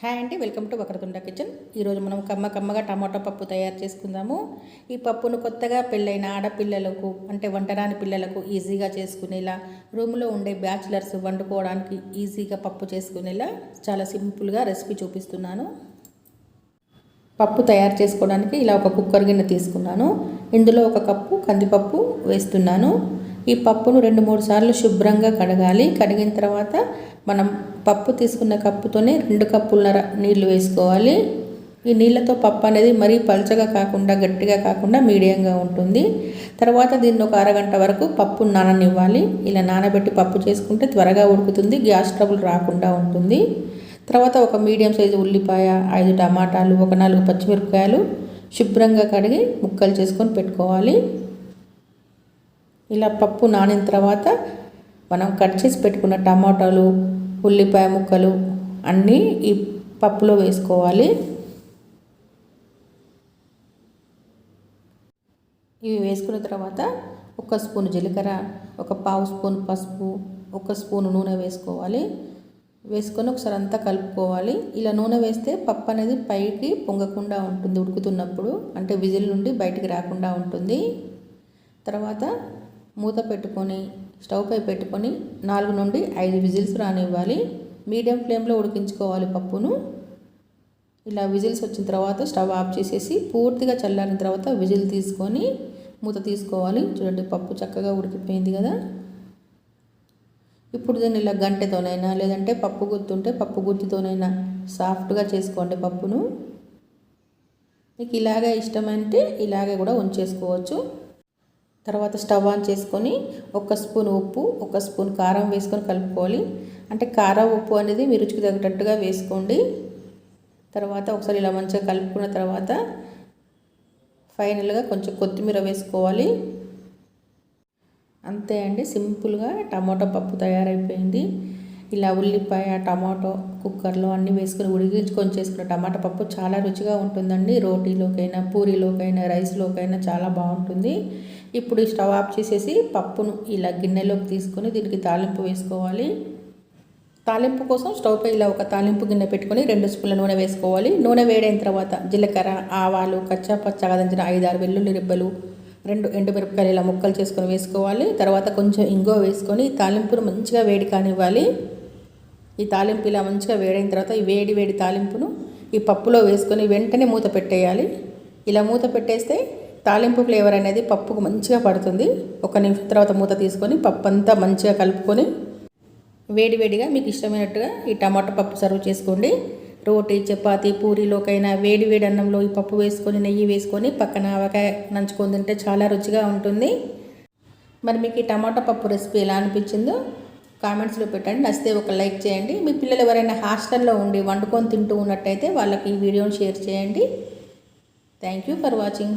Hi అండి welcome to Vakratunda kitchen. ఈరోజు మనం కమ్మ కమ్మగా టమాటా పప్పు తయారు చేసుకుందాము. ఈ పప్పును కొత్తగా పెళ్ళైన ఆడపిల్లలకు అంటే వంటరాని పిల్లలకు ఈజీగా చేసుకునేలా రూమ్లో ఉండే బ్యాచిలర్స్ వండుకోవడానికి ఈజీగా పప్పు చేసుకునేలా చాలా సింపుల్గా రెసిపీ చూపిస్తున్నాను. పప్పు తయారు చేసుకోవడానికి ఇలా ఒక కుక్కర్ గిన్నె తీసుకున్నాను. ఇందులో ఒక కప్పు కందిపప్పు వేస్తున్నాను. ఈ పప్పును రెండు మూడు సార్లు శుభ్రంగా కడగాలి. కడిగిన తర్వాత మనం పప్పు తీసుకున్న కప్పుతోనే రెండు కప్పులన్నర నీళ్ళు వేసుకోవాలి. ఈ నీళ్ళతో పప్పు అనేది మరీ పలచగా కాకుండా గట్టిగా కాకుండా మీడియంగా ఉంటుంది. తర్వాత దీన్ని ఒక అరగంట వరకు పప్పు నాననివ్వాలి. ఇలా నానబెట్టి పప్పు చేసుకుంటే త్వరగా ఉడుకుతుంది గ్యాస్ ట్రబుల్ రాకుండా ఉంటుంది. తర్వాత ఒక మీడియం సైజు ఉల్లిపాయ ఐదు టమాటాలు ఒక నాలుగు పచ్చిమిరపకాయలు శుభ్రంగా కడిగి ముక్కలు చేసుకొని పెట్టుకోవాలి. ఇలా పప్పు నానిన తర్వాత మనం కట్ చేసి పెట్టుకున్న టమాటాలు ఉల్లిపాయ ముక్కలు అన్నీ ఈ పప్పులో వేసుకోవాలి. ఇవి వేసుకున్న తర్వాత ఒక స్పూన్ జీలకర్ర ఒక పావు స్పూన్ పసుపు ఒక స్పూన్ నూనె వేసుకోవాలి. వేసుకొని ఒకసారి అంతా కలుపుకోవాలి. ఇలా నూనె వేస్తే పప్పు అనేది పైకి పొంగకుండా ఉంటుంది ఉడుకుతున్నప్పుడు. అంటే విజిల్ నుండి బయటికి రాకుండా ఉంటుంది. తర్వాత మూత పెట్టుకొని స్టవ్ పై పెట్టుకొని నాలుగు నుండి ఐదు విజిల్స్ రానివ్వాలి. మీడియం ఫ్లేమ్లో ఉడికించుకోవాలి పప్పును. ఇలా విజిల్స్ వచ్చిన తర్వాత స్టవ్ ఆఫ్ చేసేసి పూర్తిగా చల్లారిన తర్వాత విజిల్ తీసుకొని మూత తీసుకోవాలి. చూడండి పప్పు చక్కగా ఉడికిపోయింది కదా. ఇప్పుడు దీన్ని ఇలా గంటెతోనైనా లేదంటే పప్పు గుర్తుంటే పప్పు గుత్తితోనైనా సాఫ్ట్గా చేసుకోండి పప్పును. మీకు ఇలాగే ఇష్టమంటే ఇలాగే కూడా ఉంచేసుకోవచ్చు. తర్వాత స్టవ్ ఆన్ చేసుకొని ఒక స్పూన్ ఉప్పు ఒక స్పూన్ కారం వేసుకొని కలుపుకోవాలి. అంటే కారం ఉప్పు అనేది మీ రుచికి తగ్గట్టుగా వేసుకోండి. తర్వాత ఒకసారి ఇలా మంచిగా కలుపుకున్న తర్వాత ఫైనల్గా కొంచెం కొత్తిమీర వేసుకోవాలి. అంతే అండి సింపుల్గా టమాటో పప్పు తయారైపోయింది. ఇలా ఉల్లిపాయ టమాటో కుక్కర్లో అన్నీ వేసుకొని ఉడికించుకొని చేసుకున్న టమాటా పప్పు చాలా రుచిగా ఉంటుందండి. రోటీలోకైనా పూరీలోకైనా రైస్లోకైనా చాలా బాగుంటుంది. ఇప్పుడు స్టవ్ ఆఫ్ చేసేసి పప్పును ఇలా గిన్నెలోకి తీసుకొని దీనికి తాలింపు వేసుకోవాలి. తాలింపు కోసం స్టవ్ పై ఇలా ఒక తాలింపు గిన్నె పెట్టుకొని రెండు స్పూన్ల నూనె వేసుకోవాలి. నూనె వేడైన తర్వాత జీలకర్ర ఆవాలు కచ్చా పచ్చగా దంచిన ఐదారు వెల్లుల్లి రిబ్బలు రెండు ఎండుమిరపకాయలు ఇలా ముక్కలు చేసుకొని వేసుకోవాలి. తర్వాత కొంచెం ఇంగో వేసుకొని తాలింపును మంచిగా వేడి కానివ్వాలి. ఈ తాలింపు ఇలా మంచిగా వేడైన తర్వాత ఈ వేడి వేడి తాలింపును ఈ పప్పులో వేసుకొని వెంటనే మూత పెట్టేయాలి. ఇలా మూత పెట్టేస్తే తాలింపు ఫ్లేవర్ అనేది పప్పుకు మంచిగా పడుతుంది. ఒక నిమిషం తర్వాత మూత తీసుకొని పప్పు అంతా మంచిగా కలుపుకొని వేడివేడిగా మీకు ఇష్టమైనట్టుగా ఈ టమాటా పప్పు సర్వ్ చేసుకోండి. రోటీ చపాతీ పూరీలోకైనా వేడి వేడి అన్నంలో ఈ పప్పు వేసుకొని నెయ్యి వేసుకొని పక్కన ఆవకాయ నంచుకొని తింటే చాలా రుచిగా ఉంటుంది. మరి మీకు ఈ టమాటా పప్పు రెసిపీ ఎలా అనిపించిందో కామెంట్స్లో పెట్టండి. నచ్చితే ఒక లైక్ చేయండి. మీ పిల్లలు ఎవరైనా హాస్టల్లో ఉండి వండుకొని తింటూ ఉన్నట్టయితే వాళ్ళకి ఈ వీడియోని షేర్ చేయండి. Thank you for watching.